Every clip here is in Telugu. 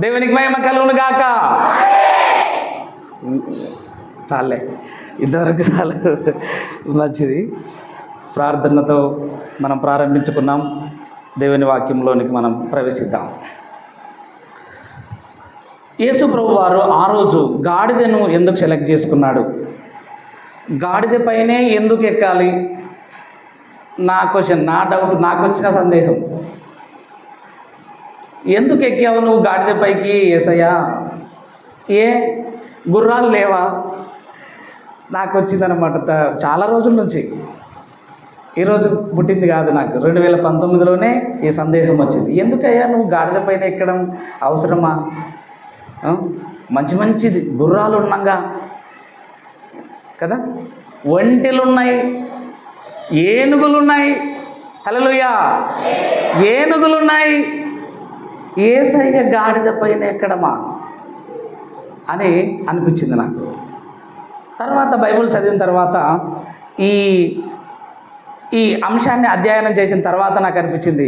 దేవునికి మహిమ కలుగును గాక చాలే ఇంతవరకు చాలు. మంచిది. ప్రార్థనతో మనం ప్రారంభించుకున్నాం. దేవుని వాక్యంలోనికి మనం ప్రవేశిద్దాం. యేసు ప్రభు వారు ఆ రోజు గాడిదను ఎందుకు సెలెక్ట్ చేసుకున్నాడు? గాడిద పైనే ఎందుకు ఎక్కాలి? నా క్వశ్చన్ నా డౌట్ నాకు వచ్చిన సందేహం. ఎందుకు ఎక్కావు నువ్వు గాడిద పైకి ఏసయ్యా? ఏ? గుర్రాలు లేవా? నాకు వచ్చిందనమాట చాలా రోజుల నుంచి. ఈరోజు పుట్టింది కాదు నాకు. రెండు వేల పంతొమ్మిదిలోనే ఈ సందేహం వచ్చింది. ఎందుకయ్యా నువ్వు గాడిద పైన ఎక్కడం అవసరమా? మంచి మంచిది. గుర్రాలు ఉన్నాగా కదా? ఒంటెలు ఉన్నాయి ఏనుగులు ఉన్నాయి హలోయా ఏనుగులు ఉన్నాయి ఏసయ్య గాడిద పైన ఎక్కడమా అని అనిపించింది నాకు. తర్వాత బైబిల్ చదివిన తర్వాత ఈ ఈ అంశాన్ని అధ్యయనం చేసిన తర్వాత నాకు అనిపించింది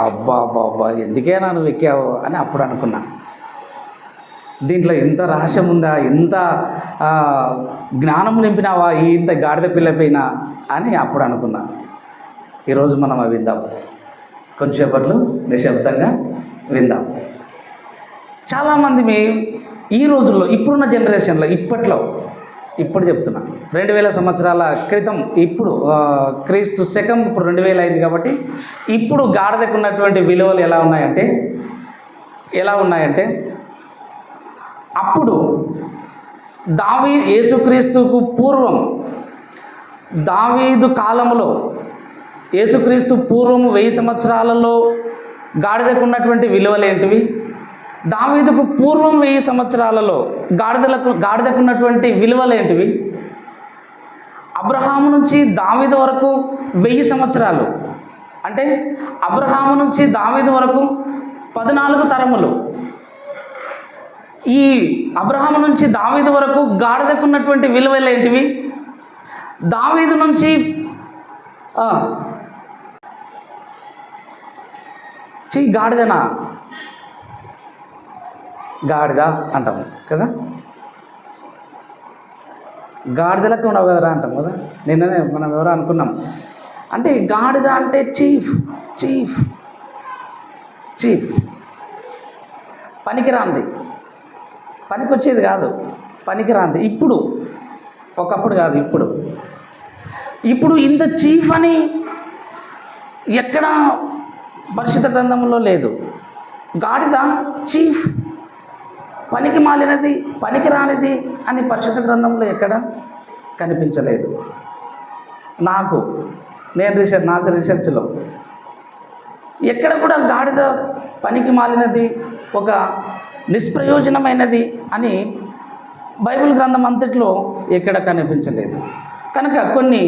అబ్బా అబ్బా అబ్బా ఎందుకేనా నువ్వు ఎక్కావు అని అప్పుడు అనుకున్నా. దీంట్లో ఎంత రహస్యం ఉందా ఎంత జ్ఞానం నింపినావా ఈ ఇంత గాడిద పిల్లపైన అని అప్పుడు అనుకున్నా. ఈరోజు మనం అవి విందాం. కొంచెంసేపట్లో నిశ్శబ్దంగా విందాం. చాలామంది మీ ఈ రోజుల్లో ఇప్పుడున్న జనరేషన్లో ఇప్పట్లో ఇప్పుడు చెప్తున్నా రెండు వేల సంవత్సరాల క్రితం ఇప్పుడు క్రీస్తు శకం ఇప్పుడు రెండు వేలు అయింది కాబట్టి ఇప్పుడు గాడిదకు ఉన్నటువంటి విలువలు ఎలా ఉన్నాయంటే ఎలా ఉన్నాయంటే అప్పుడు దావీ యేసుక్రీస్తుకు పూర్వం దావీదు కాలంలో యేసుక్రీస్తు పూర్వం వెయ్యి సంవత్సరాలలో గాడిదకు ఉన్నటువంటి విలువలు ఏంటివి దావీదుకు పూర్వం వెయ్యి సంవత్సరాలలో గాడిదలకు గాడిదకు ఉన్నటువంటి విలువలు ఏంటివి అబ్రహాము నుంచి దావీదు వరకు వెయ్యి సంవత్సరాలు. అంటే అబ్రహాము నుంచి దావీదు వరకు పద్నాలుగు తరములు. ఈ అబ్రహాము నుంచి దావీదు వరకు గాడిదకు ఉన్నటువంటి విలువలు ఏంటివి దావీదు నుంచి ఆ, చీ గాడిదనా? గాడిద అంటాము కదా? గాడిదలకు ఉండవు కదరా అంటాం కదా? నిన్ననే మనం ఎవరో అనుకున్నాం. అంటే గాడిద అంటే చీఫ్ చీఫ్ చీఫ్. పనికిరాంది. పనికొచ్చేది కాదు పనికిరాంది. ఇప్పుడు ఒకప్పుడు కాదు ఇప్పుడు. ఇప్పుడు ఇంత చీఫ్ అని ఎక్కడ పరిశుద్ధ గ్రంథంలో లేదు. గాడిద చీఫ్ పనికి మాలినది పనికి రానిది అని పరిశుద్ధ గ్రంథంలో ఎక్కడ కనిపించలేదు. నాకు నేను రీసెర్చ్ నా రీసెర్చ్లో ఎక్కడ కూడా గాడిద పనికి మాలినది ఒక నిష్ప్రయోజనమైనది అని బైబిల్ గ్రంథం అంతట్లో ఎక్కడ కనిపించలేదు. కనుక కొన్ని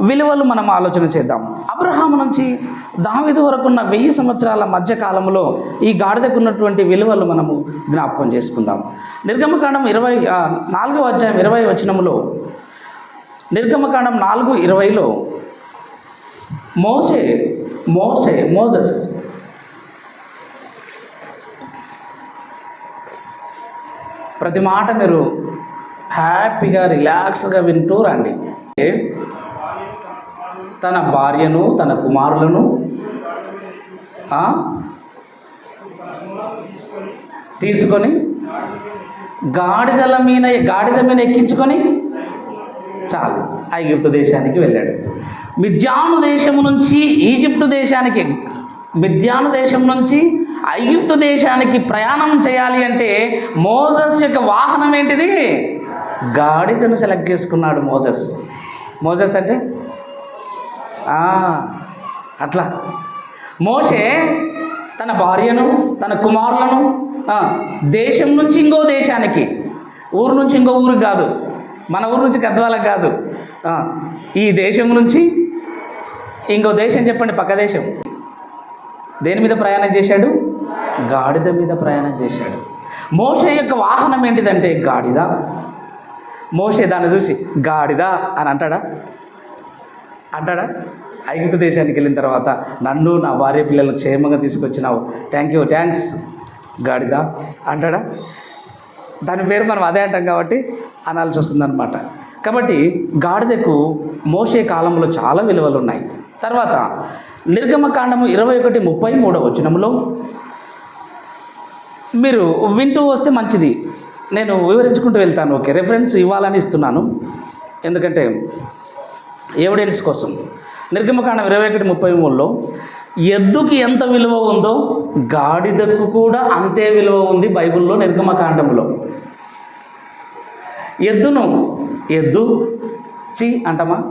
విలువలు మనం ఆలోచన చేద్దాం. అబ్రహాం నుంచి దావిదు వరకు ఉన్న వెయ్యి సంవత్సరాల మధ్య కాలంలో ఈ గాడిదకున్నటువంటి విలువలు మనము జ్ఞాపకం చేసుకుందాం. నిర్గమకాండం ఇరవై ఆ, నాలుగో అధ్యాయం ఇరవై వచనములో నిర్గమకాండం నాలుగు ఇరవైలో మోసే మోసే మోజస్ ప్రతి మాట మీరు హ్యాపీగా రిలాక్స్గా వింటూ రండి. తన భార్యను తన కుమారులను తీసుకొని గాడిదల మీద గాడిద మీద ఎక్కించుకొని చాలు ఐగిప్తు దేశానికి వెళ్ళాడు. మిద్యాను దేశము నుంచి ఈజిప్టు దేశానికి మిద్యాను దేశం నుంచి ఐగుప్తు దేశానికి ప్రయాణం చేయాలి అంటే మోజస్ యొక్క వాహనం ఏంటిది? గాడిదను సెలెక్ట్ చేసుకున్నాడు మోజస్. మోజస్ అంటే? అట్లా. మోషే తన భార్యను తన కుమారులను దేశం నుంచి ఇంకో దేశానికి ఊరు నుంచి ఇంకో ఊరికి కాదు మన ఊరు నుంచి గద్వాలకు కాదు ఈ దేశం నుంచి ఇంకో దేశం చెప్పండి పక్క దేశం. దేని మీద ప్రయాణం చేశాడు? గాడిద మీద ప్రయాణం చేశాడు. మోషే యొక్క వాహనం ఏంటిదంటే గాడిద. మోషే దాన్ని చూసి గాడిదా అని అంటాడా? అంటాడా? ఐగుప్తు దేశానికి వెళ్ళిన తర్వాత నన్ను నా భార్య పిల్లలను క్షేమంగా తీసుకొచ్చినావు. థ్యాంక్ యూ థ్యాంక్స్ గాడిదా అంటాడా? దాని పేరు మనం అదే అంటాం కాబట్టి అనాల్సి వస్తుందన్నమాట. కాబట్టి గాడిదకు మోసే కాలంలో చాలా విలువలు ఉన్నాయి తర్వాత నిర్గమకాండము ఇరవై ఒకటి ముప్పై మూడవ వచనంలో మీరు వింటూ వస్తే మంచిది. నేను వివరించుకుంటూ వెళ్తాను. ఓకే రెఫరెన్స్ ఇవ్వాలని ఇస్తున్నాను. ఎందుకంటే ఎవిడెన్స్ కోసం. నిర్గమకాండం ఇరవై ఒకటి ముప్పై మూడులో ఎద్దుకి ఎంత విలువ ఉందో గాడిదకు కూడా అంతే విలువ ఉంది బైబిల్లో నిర్గమకాండంలో. ఎద్దును ఎద్దు చి అంటామా?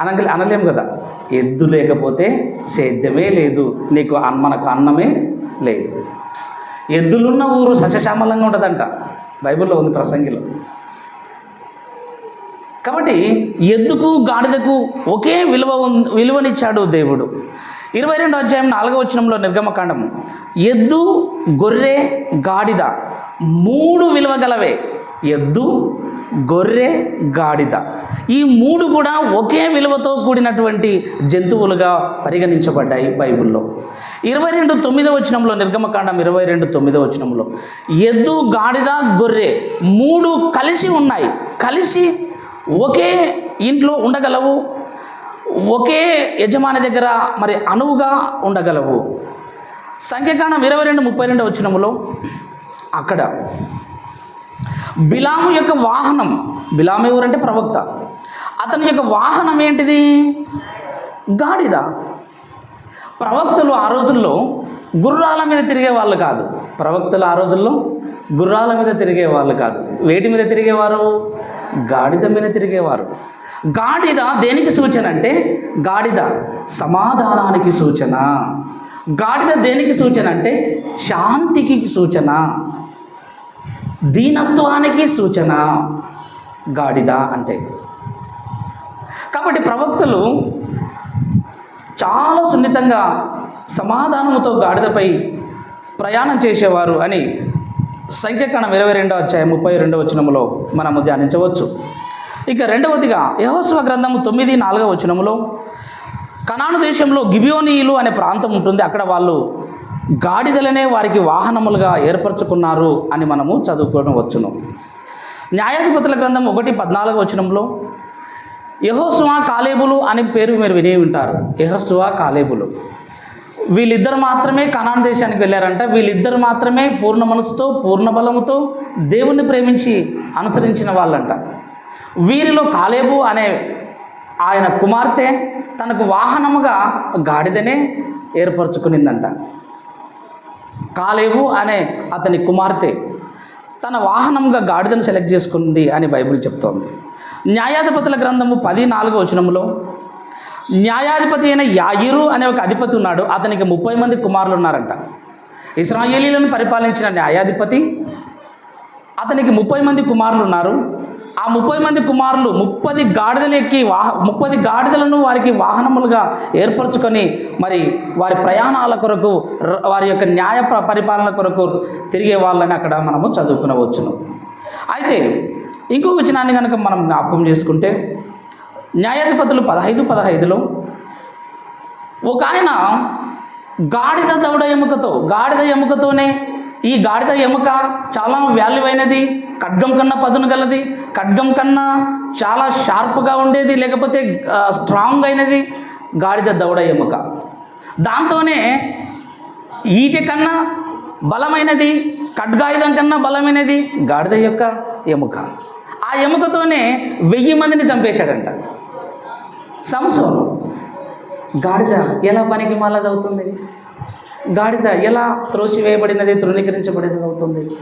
అనగ అనలేం కదా. ఎద్దు లేకపోతే సేద్యమే లేదు. నీకు అన్- మనకు అన్నమే లేదు. ఎద్దులున్న ఊరు సస్యశ్యామలంగా ఉంటుందంట. బైబిల్లో ఉంది ప్రసంగిలో. కాబట్టి ఎద్దుకు గాడిదకు ఒకే విలువ విలువనిచ్చాడు దేవుడు. ఇరవై రెండు అధ్యాయం నాలుగవ వచనంలో నిర్గమకాండము. ఎద్దు గొర్రె గాడిద మూడు విలువ గలవే. ఎద్దు గొర్రె గాడిద. ఈ మూడు కూడా ఒకే విలువతో కూడినటువంటి జంతువులుగా పరిగణించబడ్డాయి బైబిల్లో. ఇరవై రెండు తొమ్మిదవ వచనంలో నిర్గమకాండం ఇరవై రెండు తొమ్మిదవ వచనంలో ఎద్దు గాడిద గొర్రె మూడు కలిసి ఉన్నాయి. కలిసి ఒకే ఇంట్లో ఉండగలవు ఒకే యజమాని దగ్గర మరి అనువుగా ఉండగలవు. సంఖ్యాకాండం ఇరవై రెండు ముప్పై రెండు వచ్చినములో అక్కడ బిలాము యొక్క వాహనం. బిలాము ఎవరంటే ప్రవక్త. అతని యొక్క వాహనం ఏంటిది? గాడిద. ప్రవక్తలు ఆ రోజుల్లో గుర్రాల మీద తిరిగే వాళ్ళు కాదు. ప్రవక్తలు ఆ రోజుల్లో గుర్రాల మీద తిరిగే వాళ్ళు కాదు. వేటి మీద తిరిగేవారు? గాడిద మీద తిరిగేవారు. గాడిద దేనికి సూచన అంటే గాడిద సమాధానానికి సూచన. గాడిద దేనికి సూచన అంటే శాంతికి సూచన. దీనత్వానికి సూచన గాడిద అంటే. కాబట్టి ప్రవక్తలు చాలా సున్నితంగా సమాధానముతో గాడిదపై ప్రయాణం చేసేవారు అని సంఖ్యాకణం ఇరవై రెండవ అధ్యాయం ముప్పై రెండవ వచనములో మనము ధ్యానించవచ్చు. ఇక రెండవదిగా యహోస్వ గ్రంథము తొమ్మిది నాలుగవ వచనములో కనాను దేశంలో గిబియోనీయులు అనే ప్రాంతం ఉంటుంది. అక్కడ వాళ్ళు గాడిదలనే వారికి వాహనములుగా ఏర్పరచుకున్నారు అని మనము చదువుకోవడం వచ్చును. న్యాయాధిపతుల గ్రంథం ఒకటి పద్నాలుగు వచనంలో యహోస్వా కాలేబులు అనే పేరు మీరు విని ఉంటారు. యహోస్వా కాలేబులు. వీళ్ళిద్దరు మాత్రమే కనాన్ దేశానికి వెళ్ళారంట. వీళ్ళిద్దరు మాత్రమే పూర్ణ మనసుతో పూర్ణ బలముతో దేవుణ్ణి ప్రేమించి అనుసరించిన వాళ్ళంట. వీరిలో కాలేబు అనే ఆయన కుమార్తె తనకు వాహనముగా గాడిదనే ఏర్పరచుకునిందంట. కాలేబు అనే అతని కుమార్తె తన వాహనంగా గాడిదను సెలెక్ట్ చేసుకుంది అని బైబిల్ చెప్తోంది. న్యాయాధిపతుల గ్రంథము పది నాలుగో వచనంలో న్యాయాధిపతి అయిన యాయిరు అనే ఒక అధిపతి ఉన్నాడు. అతనికి ముప్పై మంది కుమారులు ఉన్నారంట. ఇస్రాయేలీలను పరిపాలించిన న్యాయాధిపతి అతనికి ముప్పై మంది కుమారులు ఉన్నారు. ఆ ముప్పై మంది కుమారులు ముప్పది గాడిదలు ఎక్కి వాహ ముప్పది గాడిదలను వారికి వాహనములుగా ఏర్పరచుకొని మరి వారి ప్రయాణాల కొరకు వారి యొక్క న్యాయ పరిపాలన కొరకు తిరిగే వాళ్ళని అక్కడ మనము చదువుకునవచ్చును. అయితే ఇంకో వచనాన్ని కనుక మనం జ్ఞాపకం చేసుకుంటే న్యాయాధిపతులు పదహైదు పదహైదులో ఒక ఆయన గాడిద దౌడ ఎముకతో గాడిద ఎముకతోనే ఈ గాడిద ఎముక చాలా వాల్యూ అయినది ఖడ్గం కన్నా పదును గలది ఖడ్గం కన్నా చాలా షార్ప్గా ఉండేది లేకపోతే స్ట్రాంగ్ అయినది గాడిద దవడ ఎముక. దాంతోనే ఈట కన్నా బలమైనది ఖడ్గాయుధం కన్నా బలమైనది గాడిద యొక్క ఎముక. ఆ ఎముకతోనే వెయ్యి మందిని చంపేశాడంట. సంసోను గాడిద ఎలా పనికి మాలది అవుతుంది గాడిద ఎలా త్రోసివేయబడినది తృణీకరించబడినది అవుతుంది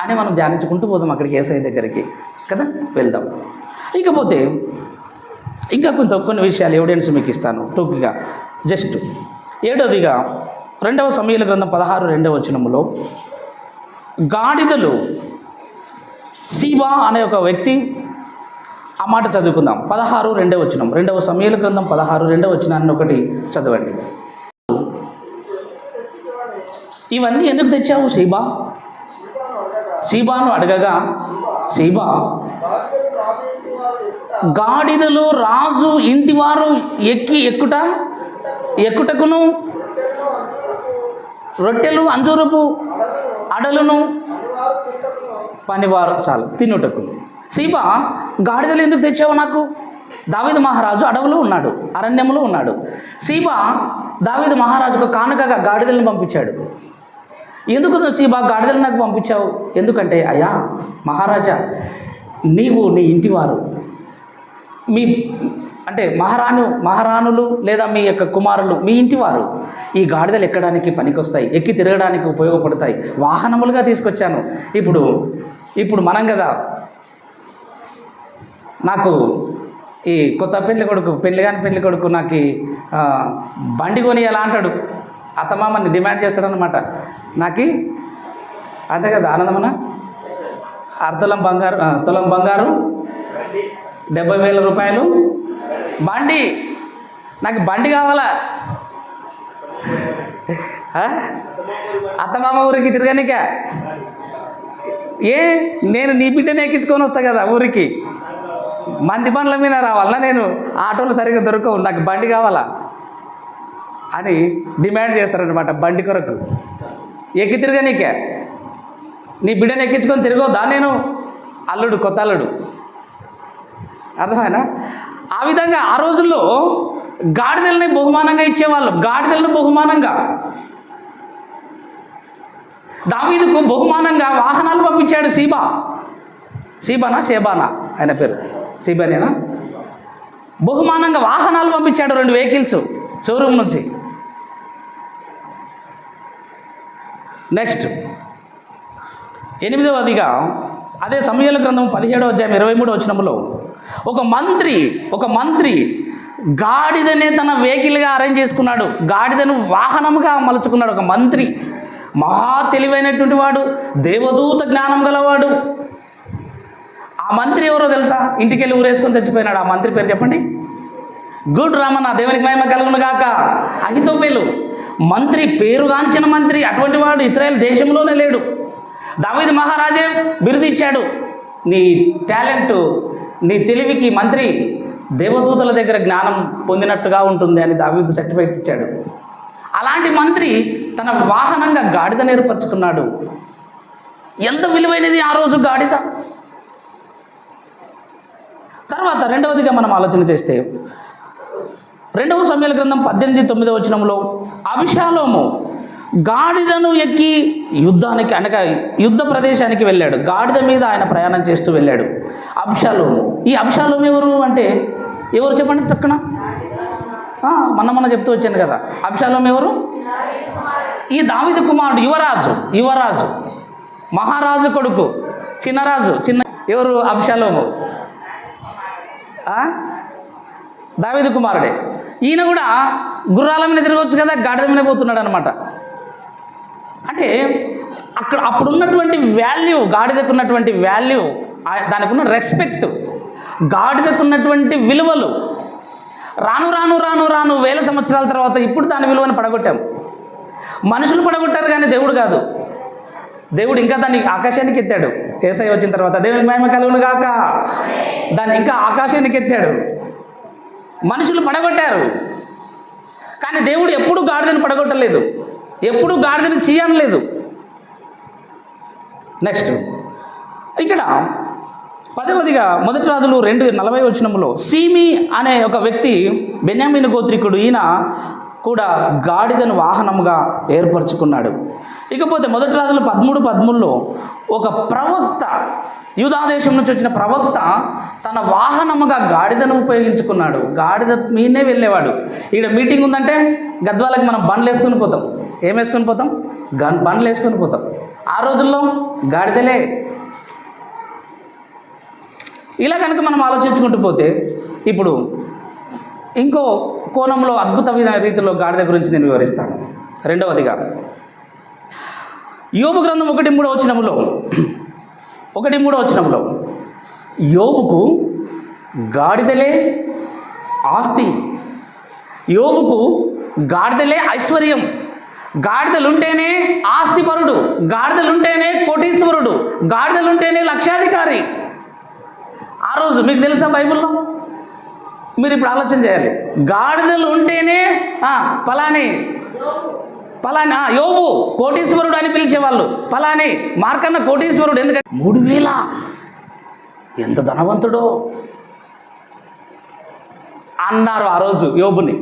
అని మనం ధ్యానించుకుంటూ పోదాం అక్కడికి ఏసఐ దగ్గరికి. కదా? వెళ్దాం. ఇకపోతే ఇంకా కొంత కొన్ని విషయాలు ఎవిడెన్స్ మీకు ఇస్తాను. టూక్గా. జస్ట్ ఏడవదిగా రెండవ సమయాల గ్రంథం పదహారు రెండవ వచనములో గాడిదలు సీబా అనే ఒక వ్యక్తి ఆ మాట చదువుకుందాం. పదహారు రెండవ వచనం. రెండవ సమయాల గ్రంథం పదహారు రెండవ వచనాన్ని ఒకటి చదవండి. ఇవన్నీ ఎందుకు తెచ్చావు? సీబా? సీబాను అడగగా సీబా గాడిదలు రాజు ఇంటివారు ఎక్కి ఎక్కుట ఎక్కుటకును రొట్టెలు అంజూరపు అడలును పనివారు చాలు తినుటకు. సీబా గాడిదలు ఎందుకు తెచ్చావు నాకు? దావిద మహారాజు అడవులు ఉన్నాడు అరణ్యంలో ఉన్నాడు. సీబా దావిద మహారాజుకు కానుకగా గాడిదలను పంపించాడు. ఎందుకు సీబా గాడిదలు నాకు పంపించావు? ఎందుకంటే అయ్యా మహారాజా నీవు నీ ఇంటివారు. మీ అంటే మహారాణు మహారాణులు లేదా మీ యొక్క కుమారులు మీ ఇంటివారు. ఈ గాడిదలు ఎక్కడానికి పనికొస్తాయి ఎక్కి తిరగడానికి ఉపయోగపడతాయి. వాహనములుగా తీసుకొచ్చాను. ఇప్పుడు ఇప్పుడు మనం కదా నాకు ఈ కొత్త పెళ్ళి కొడుకు పెళ్ళి కాని పెళ్ళి కొడుకు నాకు బండి కొని ఎలా అంటాడు? అత్తమామని డిమాండ్ చేస్తాడనమాట నాకు? అంతే కదా ఆనందమన? అర్ధలం బంగారు తులం బంగారు డెబ్బై వేల రూపాయలు. బండి! నాకు బండి కావాలా? అత్తమామ ఊరికి తిరగనిక? ఏ నేను నీ బిడ్డని ఎక్కించుకొని వస్తా కదా ఊరికి? మంది బండ్ల మీద రావాలన్నా నేను? ఆటోలు సరిగ్గా దొరకవు నాకు బండి కావాలా? అని డిమాండ్ చేస్తారనమాట బండి కొరకు. ఎక్కి తిరగనీకే నీ బిడ్డను ఎక్కించుకొని తిరగొద్దా నేను? అల్లుడు కొత్త అల్లుడు. అర్థమైనా ఆ విధంగా ఆ రోజుల్లో గాడిదల్ని బహుమానంగా ఇచ్చేవాళ్ళు గాడిదలను బహుమానంగా. దావీదుకు బహుమానంగా వాహనాలు పంపించాడు సీబా. సీబానా షేబానా? ఆయన పేరు. సీబానేనా? బహుమానంగా వాహనాలు పంపించాడు రెండు వెహికల్స్ షోరూమ్ నుంచి. నెక్స్ట్ ఎనిమిదవదిగా అదే సమయాల గ్రంథం పదిహేడో అధ్యాయం ఇరవై మూడవ వచనములో ఒక మంత్రి ఒక మంత్రి గాడిదనే తన వెహికల్గా అరేంజ్ చేసుకున్నాడు. గాడిదను వాహనముగా మలుచుకున్నాడు ఒక మంత్రి. మహా తెలివైనటువంటి వాడు దేవదూత జ్ఞానం గలవాడు. ఆ మంత్రి ఎవరో తెలుసా? ఇంటికి వెళ్ళి ఊరేసుకొని చచ్చిపోయినాడు. ఆ మంత్రి పేరు చెప్పండి? గుడ్ రామన్న దేవునికి మహిమ కలుగును గాక. అహితోపేలు. మంత్రి పేరుగాంచిన మంత్రి అటువంటి వాడు ఇస్రాయల్ దేశంలోనే లేడు. దావీద్ మహారాజే బిరుదిచ్చాడు. నీ టాలెంట్ నీ తెలివికి మంత్రి దేవదూతల దగ్గర జ్ఞానం పొందినట్టుగా ఉంటుంది అని దావీదు సర్టిఫికేట్ ఇచ్చాడు. అలాంటి మంత్రి తన వాహనంగా గాడిద ఏర్పరచుకున్నాడు ఎంత విలువైనది ఆ రోజు గాడిద? తర్వాత రెండవదిగా మనం ఆలోచన చేస్తే రెండవ సమయాల గ్రంథం పద్దెనిమిది తొమ్మిదవ వచనంలో అభిషాలోము గాడిదను ఎక్కి యుద్ధానికి అనగా యుద్ధ ప్రదేశానికి వెళ్ళాడు. గాడిద మీద ఆయన ప్రయాణం చేస్తూ వెళ్ళాడు. అభిషాలోము. ఈ అభిషాలోము ఎవరు అంటే ఎవరు చెప్పండి టక్కున మన మొన్న మొన్న చెప్తూ వచ్చాను కదా. అభిషాలోము ఎవరు? ఈ దావిద కుమారుడు యువరాజు యువరాజు. మహారాజు కొడుకు చిన్నరాజు చిన్న ఎవరు? అభిషాలోము. దావిద కుమారుడే. ఈయన కూడా గుర్రాల మీద తిరగవచ్చు కదా గాడిద మీద పోతున్నాడు అనమాట అంటే అక్కడ అప్పుడున్నటువంటి వాల్యూ గాడిదకు ఉన్నటువంటి వాల్యూ దానికి ఉన్న రెస్పెక్ట్ గాడిదకు ఉన్నటువంటి విలువలు. రాను రాను రాను రాను వేల సంవత్సరాల తర్వాత ఇప్పుడు దాని విలువను పడగొట్టాం. మనుషులు పడగొట్టారు కానీ దేవుడు కాదు. దేవుడు ఇంకా దాన్ని ఆకాశానికి ఎత్తాడు. ఏసై వచ్చిన తర్వాత దేవునికి మహిమ కలుగును గాక దాన్ని ఇంకా ఆకాశానికి ఎత్తాడు. మనుషులు పడగొట్టారు. కానీ దేవుడు ఎప్పుడు గాడిదను పడగొట్టలేదు. ఎప్పుడు గాడిదను చేయనలేదు. నెక్స్ట్ ఇక్కడ పదవదిగా మొదటి రాజులు రెండు నలభై వచనములో సీమి అనే ఒక వ్యక్తి బెన్యామిన్ గోత్రికుడు ఈయన కూడా గాడిదను వాహనముగా ఏర్పరచుకున్నాడు. ఇకపోతే మొదటి రాజులు పదమూడు పదమూడులో ఒక ప్రవక్త యూదాదేశం నుంచి వచ్చిన ప్రవక్త తన వాహనముగా గాడిదను ఉపయోగించుకున్నాడు. గాడిద మీదనే వెళ్ళేవాడు. ఇక్కడ మీటింగ్ ఉందంటే గద్వాలకి మనం బండ్లు వేసుకొని పోతాం. ఏం వేసుకొని పోతాం? గన్ బండ్లు వేసుకొని పోతాం. ఆ రోజుల్లో గాడిదలే. ఇలా కనుక మనం ఆలోచించుకుంటూ పోతే ఇప్పుడు ఇంకో కోణంలో అద్భుతమైన రీతిలో గాడిద గురించి నేను వివరిస్తాను. రెండవదిగా యోగ గ్రంథం ఒకటి మూడో వచ్చినములో ఒకటి మూడో వచనములో యోబుకు గాడిదలే ఆస్తి. యోబుకు గాడిదలే ఐశ్వర్యం. గాడిదలుంటేనే ఆస్తిపరుడు గాడిదలుంటేనే కోటీశ్వరుడు గాడిదలుంటేనే లక్షాధికారి. ఆ రోజు మీకు తెలుసా బైబిల్లో? మీరు ఇప్పుడు ఆలోచన చేయాలి. గాడిదలు ఉంటేనే పలాని పలానా యోబు కోటీశ్వరుడు అని పిలిచేవాళ్ళు. పలాని మార్కన్న కోటీశ్వరుడు ఎందుకంటే మూడు వేల ఎంత ధనవంతుడో. అన్నారు ఆ రోజు యోబుని.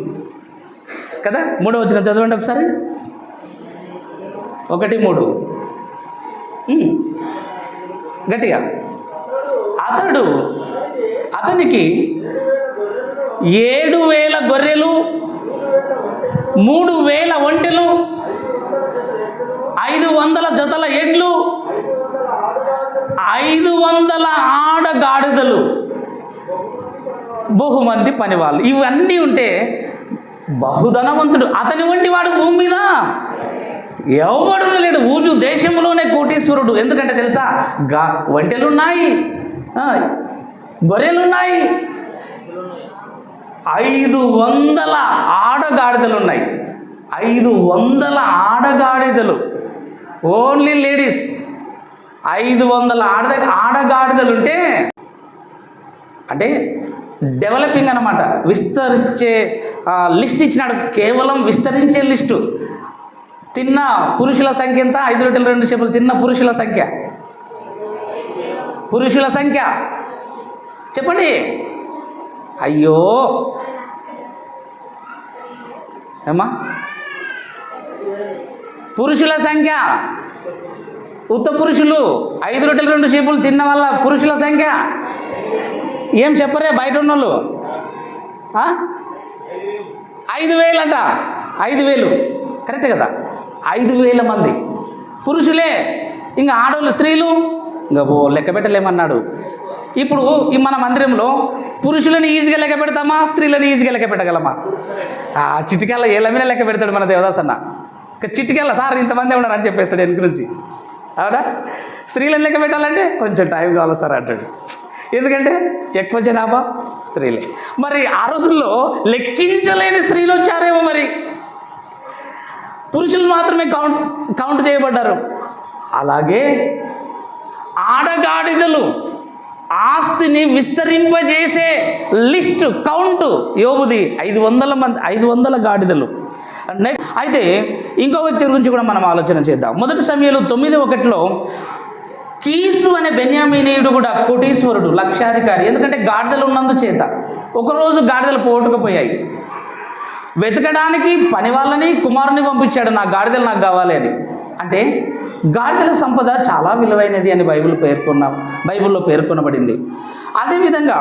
కదా మూడో వచ్చిన చదవండి ఒకసారి. ఒకటి మూడు. గట్టిగా. అతడు అతనికి ఏడు వేల గొర్రెలు మూడు వేల ఒంటెలు ఐదు వందల జతల ఎడ్లు ఐదు వందల ఆడగాడిదలు. బహుమంది పనివాళ్ళు. ఇవన్నీ ఉంటే బహుధనవంతుడు. అతని వంటి వాడు భూమి మీద ఎవడు లేడు ఊజు దేశంలోనే కోటీశ్వరుడు. ఎందుకంటే తెలుసా? గా ఒంటెలున్నాయి. గొర్రెలున్నాయి. ఐదు వందల ఆడగాడిదలు ఉన్నాయి ఐదు వందల ఆడగాడిదలు. Only ladies. ఐదు వందల ఆడ ఆడగాడిదలు ఉంటే అంటే డెవలపింగ్ అనమాట విస్తరించే లిస్ట్ ఇచ్చినాడు. కేవలం విస్తరించే లిస్టు. తిన్న పురుషుల సంఖ్య ఎంత? ఐదు రొట్టెలు రెండు చేపలు తిన్న పురుషుల సంఖ్య. పురుషుల సంఖ్య. చెప్పండి. అయ్యో. ఏమ్మా? పురుషుల సంఖ్య. ఉత్త పురుషులు. ఐదు రొట్టెలు రెండు చేపలు తిన్న వల్ల పురుషుల సంఖ్య. ఏం చెప్పరే బయట ఉన్నోళ్ళు వాళ్ళు ఐదు అంట ఐదు వేలు. కరెక్ట్ కదా? ఐదు వేల మంది. పురుషులే. ఇంకా ఆడవాళ్ళు స్త్రీలు? ఇంకా ఓ లెక్క పెట్టలేమన్నాడు. ఇప్పుడు ఈ మన మందిరంలో పురుషులను ఈజీగా లెక్క పెడతామా? స్త్రీలను ఈజీగా లెక్క పెట్టగలమా? ఆ చిటికెళ్ళ ఏలమిన లెక్క పెడతాడు మన దేవదాస్ అన్న. ఇక చిటికెళ్ళ సార్ ఇంతమంది ఉన్నారు అని చెప్పేస్తాడు వెనుక నుంచి. అవునా? స్త్రీలను లెక్క పెట్టాలంటే కొంచెం టైం కావాలి సార్ అంటాడు. ఎందుకంటే ఎక్కువ జనాభా స్త్రీలే. మరి ఆ రోజుల్లో లెక్కించలేని స్త్రీలు వచ్చారేమో మరి. పురుషులు మాత్రమే కౌంట్ కౌంట్ చేయబడ్డారు. అలాగే ఆడగాడిదలు ఆస్తిని విస్తరింపజేసే లిస్ట్ కౌంట్ యోబుది ఐదు వందల మంది ఐదు వందల గాడిదలు. అయితే ఇంకో వ్యక్తి గురించి కూడా మనం ఆలోచన చేద్దాం. మొదటి సమయంలో తొమ్మిది ఒకటిలో కీసు అనే బెన్యామీనీయుడు కూడా కోటీశ్వరుడు లక్షాధికారి. ఎందుకంటే గాడిదలు ఉన్నందు చేత ఒకరోజు గాడిదలు పోగొట్టుకుపోయాయి. వెతకడానికి పని వాళ్ళని కుమారుని పంపించాడు నా గాడిదలు నాకు కావాలి అని. అంటే గాడిదల సంపద చాలా విలువైనది అని బైబిల్ పేర్కొన్న బైబిల్లో పేర్కొనబడింది. అదేవిధంగా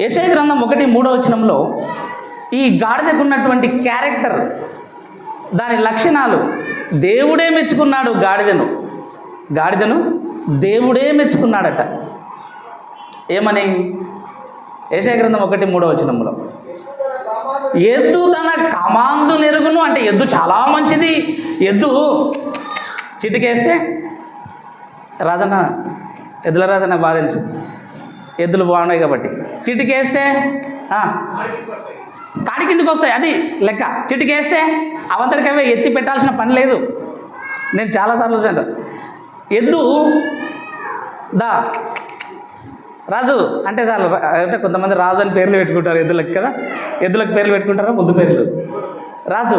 యశయ గ్రంథం ఒకటి మూడో వచనంలో ఈ గాడిదకు ఉన్నటువంటి క్యారెక్టర్ దాని లక్షణాలు దేవుడే మెచ్చుకున్నాడు గాడిదను. గాడిదను దేవుడే మెచ్చుకున్నాడట. ఏమని? యశయ గ్రంథం ఒకటి మూడో వచనంలో. ఎద్దు తన కమాందు నెరుగును అంటే ఎద్దు చాలా మంచిది. ఎద్దు చిటికేస్తే రాజన్న ఎద్దుల రాజన్న బాగా తెలుసు. ఎద్దులు బాగున్నాయి కాబట్టి. చిటికేస్తే కాడి కిందకి వస్తాయి అది లెక్క. చిటికేస్తే అవంతరికవే ఎత్తి పెట్టాల్సిన పని లేదు. నేను చాలాసార్లు చూసాను ఎద్దు దా రాజు. అంటే చాలు అంటే కొంతమంది రాజు అని పేర్లు పెట్టుకుంటారు ఎద్దులకు కదా. ఎద్దులకు పేర్లు పెట్టుకుంటారా? ముద్దు పేర్లు. రాజు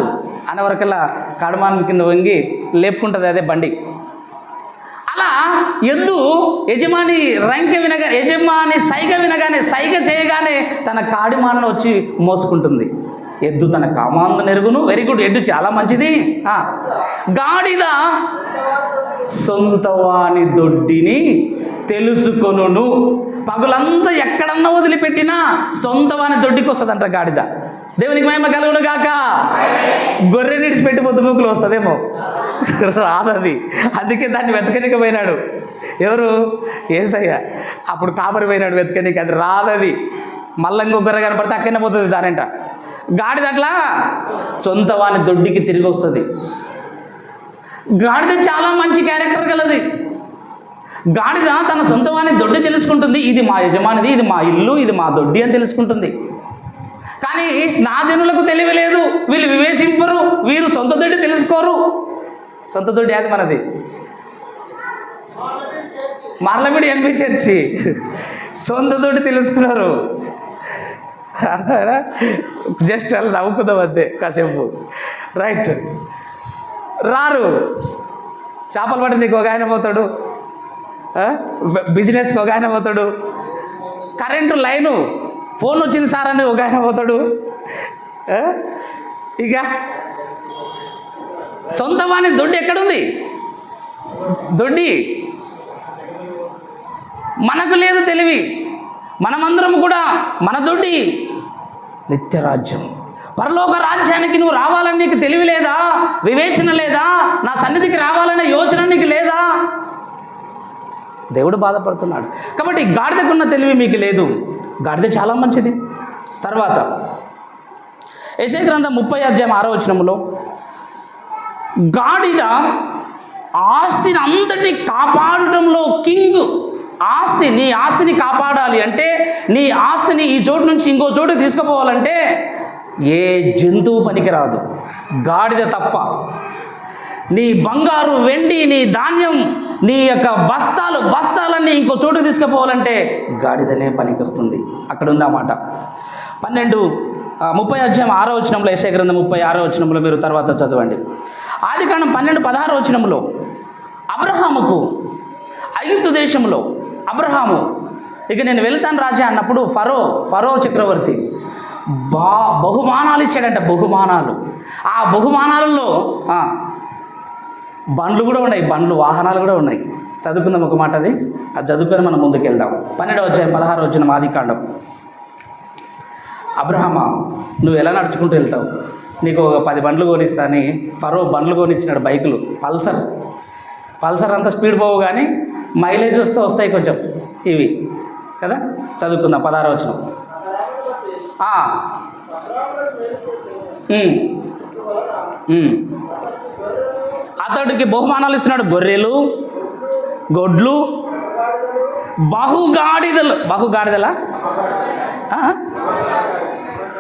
అనే వరకల్లా కడమాన్ కింద వంగి లేపుకుంటుంది అదే బండి. అలా ఎద్దు యజమాని రంకె వినగా యజమాని సైగ వినగానే సైగ చేయగానే తన కాడిమాన్ను వచ్చి మోసుకుంటుంది. ఎద్దు తన కామాంద నెరుగును వెరీ గుడ్ ఎద్దు చాలా మంచిది. గాడిద గాడిద సొంతవాని దొడ్డిని తెలుసుకొనును. పగులంతా ఎక్కడన్నా వదిలిపెట్టినా సొంత వాని దొడ్డికి వస్తుందంట గాడిద. దేవునికి మహిమ కలుగును గాక. గొర్రె నిడిచిపెట్టి మూకులు వస్తుందేమో. రాదది. అందుకే దాన్ని వెతకనిక పోయినాడు. ఎవరు? ఏసయ్య. అప్పుడు కాపరి పోయినాడు వెతకనిక. అది రాదది. మళ్ళీ ఇంకో గొర్రె కనపడితే అక్కడనే పోతుంది దానంట. గాడిద అట్లా సొంత వాని దొడ్డికి తిరిగి వస్తుంది గాడిద చాలా మంచి క్యారెక్టర్ గలది. గాడిద తన సొంత వాని దొడ్డి తెలుసుకుంటుంది. ఇది మా యజమానిది ఇది మా ఇల్లు ఇది మా దొడ్డి అని తెలుసుకుంటుంది. కానీ నా జనులకు తెలివి లేదు వీళ్ళు వివేచింపరు వీరు సొంత దొడ్డి తెలుసుకోరు. సొంత దొడ్డి అది మనది? మరలబిడి ఎన్బి చర్చి. సొంత దొడ్డి తెలుసుకున్నారు. జస్ట్ అలా నవ్వుకుందాం అంతే కాసేపు. రైట్. రారు. చేపలు పట్టడానికి ఒక ఆయన పోతాడు. బిజినెస్కి ఒక ఆయన పోతాడు. కరెంటు లైను ఫోన్ వచ్చింది సార్ అని ఒక ఆయన పోతాడు ఇక సొంతమాని దొడ్డి ఎక్కడుంది? దొడ్డి. మనకు లేదు తెలివి. మనమందరం కూడా మన దొడ్డి. నిత్యరాజ్యం. పరలోక రాజ్యానికి నువ్వు రావాలని నీకు తెలివి లేదా? వివేచన లేదా? నా సన్నిధికి రావాలనే యోచన నీకు లేదా? దేవుడు బాధపడుతున్నాడు. కాబట్టి గాడిదకున్న తెలివి మీకు లేదు. గాడిద చాలా మంచిది. తర్వాత యశే గ్రంథం ముప్పై అధ్యాయం ఆరో వచనములో గాడిద ఆస్తిని అంతటిని కాపాడటంలో కింగ్ ఆస్తి నీ ఆస్తిని కాపాడాలి అంటే నీ ఆస్తిని ఈ చోటు నుంచి ఇంకో చోటు తీసుకుపోవాలంటే ఏ జంతువు పనికిరాదు. గాడిద తప్ప. నీ బంగారు వెండి నీ ధాన్యం నీ యొక్క బస్తాలు బస్తాలన్నీ ఇంకో చోటు తీసుకుపోవాలంటే గాడిదనే పనికి వస్తుంది అక్కడ ఉందన్నమాట పన్నెండు ముప్పై అధ్యాయం ఆరో వచనంలో యశ గ్రంథం ముప్పై ఆరో వచనంలో మీరు తర్వాత చదవండి. ఆది కాండం పన్నెండు పదహారు వచనంలో అబ్రహాముకు ఐగుప్తు దేశంలో అబ్రహాము ఇక నేను వెళ్తాను రాజా అన్నప్పుడు ఫరో ఫరో చక్రవర్తి బా బహుమానాలు ఇచ్చాడంట బహుమానాలు. ఆ బహుమానాలలో బండ్లు కూడా ఉన్నాయి బండ్లు వాహనాలు కూడా ఉన్నాయి. చదువుకుందాం ఒక మాట అది. అది చదువుకొని మనం ముందుకెళ్దాం. పన్నెండవ అధ్యాయం పదహారు వచ్చిన ఆదికాండం కాండం. అబ్రహమా నువ్వు ఎలా నడుచుకుంటూ వెళ్తావు? నీకు ఒక పది బండ్లు కొనిస్తాని ఫరో బండ్లు కొనిచ్చినాడు బైకులు. పల్సర్. పల్సర్ అంత స్పీడ్ పోవు కానీ మైలేజ్ వస్తే వస్తాయి కొంచెం ఇవి. కదా? చదువుకుందాం పదహారు వచ్చిన అతడికి బహుమానాలు ఇస్తున్నాడు గొర్రెలు గొడ్లు బహుగాడిదలు. బహుగాడిదలా?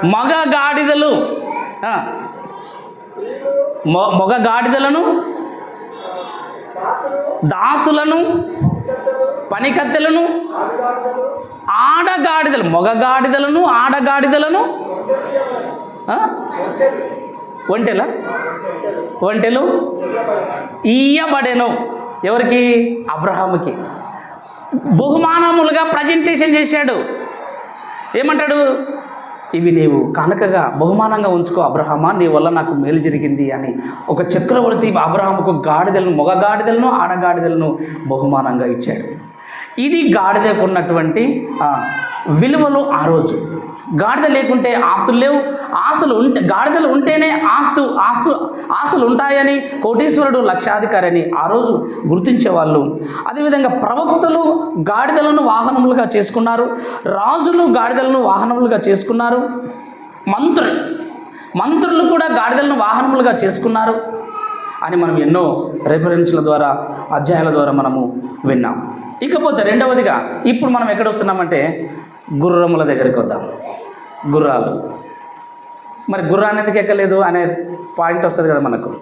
మగ గాడిదలు మొ- మొగ గాడిదలను దాసులను పనికత్తెలను ఆడగాడిదలు. మొగ గాడిదలను ఆడగాడిదలను ఒంటెల? ఒంటెలు? ఇయ్యబడెను ఎవరికి? అబ్రహాముకి. బహుమానములుగా ప్రజెంటేషన్ చేశాడు. ఏమంటాడు? ఇవి నీవు కానుకగా బహుమానంగా ఉంచుకో అబ్రహమా నీ వల్ల నాకు మేలు జరిగింది అని. ఒక చక్రవర్తి అబ్రహాముకు గాడిదలను మొగ గాడిదలను ఆడగాడిదలను బహుమానంగా ఇచ్చాడు. ఇది గాడిదకు ఉన్నటువంటి విలువలు ఆ రోజు. గాడిద లేకుంటే ఆస్తులు లేవు. ఆస్తులు ఉంటే గాడిదలు ఉంటేనే ఆస్తు ఆస్తు ఆస్తులు ఉంటాయని కోటీశ్వరుడు లక్షాధికారి అని ఆ రోజు గుర్తించేవాళ్ళు. అదేవిధంగా ప్రవక్తలు గాడిదలను వాహనములుగా చేసుకున్నారు. రాజులు గాడిదలను వాహనములుగా చేసుకున్నారు. మంత్రులు మంత్రులు కూడా గాడిదలను వాహనములుగా చేసుకున్నారు అని మనం ఎన్నో రెఫరెన్స్ల ద్వారా అధ్యాయాల ద్వారా మనము విన్నాం. ఇకపోతే రెండవదిగా ఇప్పుడు మనం ఎక్కడ వస్తున్నామంటే గుర్రముల దగ్గరికి వద్దాం. గుర్రాలు. మరి గుర్రాన్ని ఎందుకు ఎక్కలేదు అనే పాయింట్ వస్తుంది కదా మనకు.